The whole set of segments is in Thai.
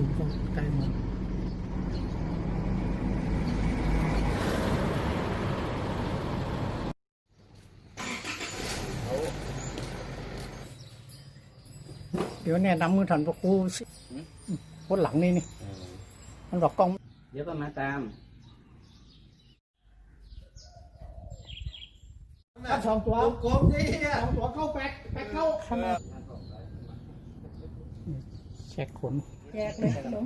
สูงก็ไกลหมดเดี๋ยวแนะนำมือถันพระครูสิคนหลังนี่นี่ มันบอกกล้อง เดี๋ยวก็มาตามสองตัวกลมนี่สองตัวเข้าแป๊กแป๊กเข้า ข้างหน้าเช็คขนแจกเลยขนม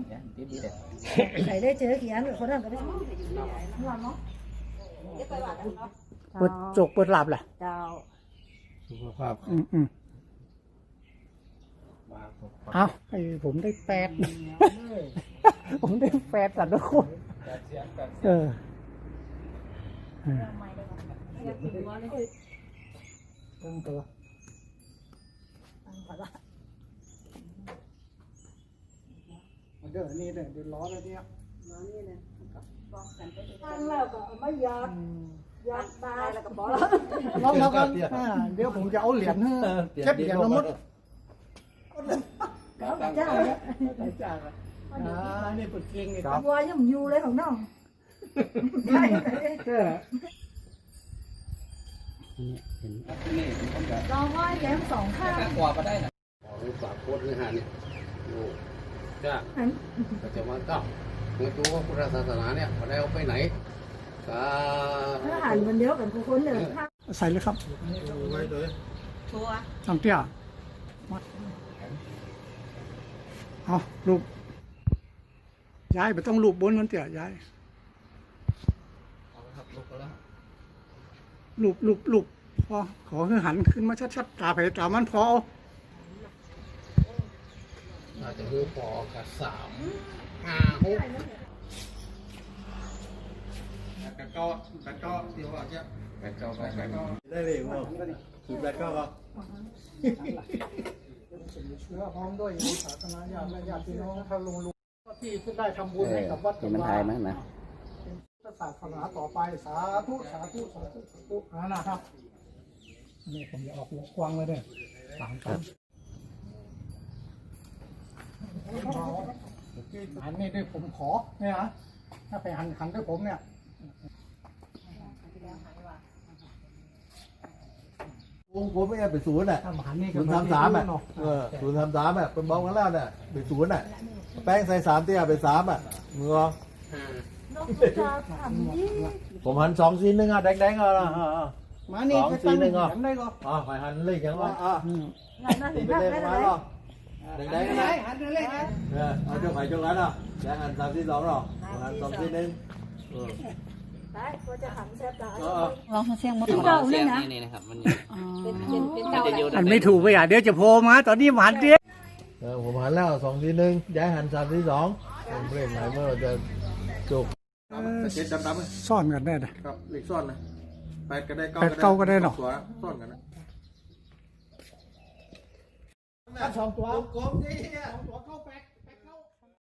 ไหนได้เจอเขียนกับคนนั้นก็ได้ว่าเนาะเปิดจกเปิดหลับแหละเจ้าสุขภาพอืมอืมเอาไอ้ผมได้แปดผมได้แปดสัตว์ทุกคนเออเออตั้งตัว เดี๋ยวนี้เดี๋ยวเดี๋ยวล้อแล้วเนี่ยตั้งแล้วก็เอามาหยอดหยอดตายแล้วก็บอกแล้วล้อแล้วกันอ่าเดี๋ยวผมจะเอาเหรียญให้เช็ดเหรียญละมุดก็เจ้าเนี่ยจ้าอ่านี่ปึกเก่งนี่บัวยังอยู่เลยของน้องใช่ไหมเออเห็นนี่เป็นคนแบบลองว่าแย้มสองข้างกกว่าก็ได้นะของฝากโคตรนี่ฮะนี่ดู จ้าอันปัจจุบันก็ไม่รู้ว่าพุทธศาสนาเนี่ยเขาได้เอาไปไหนก็ถ้าหันมันเดียวกันทุกคนเลยถ้าใส่เลยครับไว้เลยชัวทางเตี้ยมัดเอาลูกย้ายไปต้องลูกบนมันเตี้ยย้ายลูกลูกลูกพอขอให้หันขึ้นมาชัดๆตาไปตามันพอเอาอา จจะคือพอกับสามห้าหกแปดเก้าแปดเก้าเดี๋ยวว่าจะแปดเก้าแปดเก้าได้เลยว่าคือแปดเก้าครับเชื้อพร้อมด้วยศาสนาญาติและญาติพี่น้องถ้าลงลุงที่ได้ทำบุญให้กับวัดมันถ่ายไหมนะศาสนาต่อไปสาธุสาธุสาธุสาธุนะครับนี่ผมจะออกหัวงกว้างเลยเนี่ยสามครั้ง อันนี้ด้วยผมขอเนี่ยนะถ้าไปหันหันด้วยผมเนี่ยวงผมไม่ได้ไปศูนย์อะถ้าหันนี่ก็ศูนย์สามสามอะเนาะเออศูนย์สามสามอะเป็นบอลกันแล้วเนี่ยไปศูนย์อะแป้งใส่สามเตี้ยไปสามอะมือน้องจะทำยี่ผมหันสองซีนหนึ่งอะแดงๆอะมานี่สองจะสี่ตั้งหนึ่งเหอะรียญได้ก็อ๋อไปหันเลขยังวะอะอืมงานนั้นตีถึงไปได้เลขได้มาไหมหรอ แดงๆไหนนะหันด้วยเลขเออเอาเจ้าไข่เจ้าร้านอะแดงหันสามซีสองหรอหันสองซีหนึ่งเออได้ก็จะหันแซ่บตาเออลองเสียงมดเก่าเลยนะนี่นะครับมันเป็นเป็นเป็นเก่าจะอยู่อันไม่ถูกไปอะเดี๋ยวจะโผล่มาตอนนี้หันเดียเออผมหันแล้วสองซีหนึ่งย้ายหันสามซีสองผมเร่งไหนเมื่อเราจะจุกเจ็ดดำๆเลยซ่อนกันได้นะครับเหล็กซ่อนนะแปดก็ได้เก้าแปดเก้าก็ได้เนอะตัวซ่อนกันนะ สองตัว กลมนี่ สองตัวเข้าแป๊ก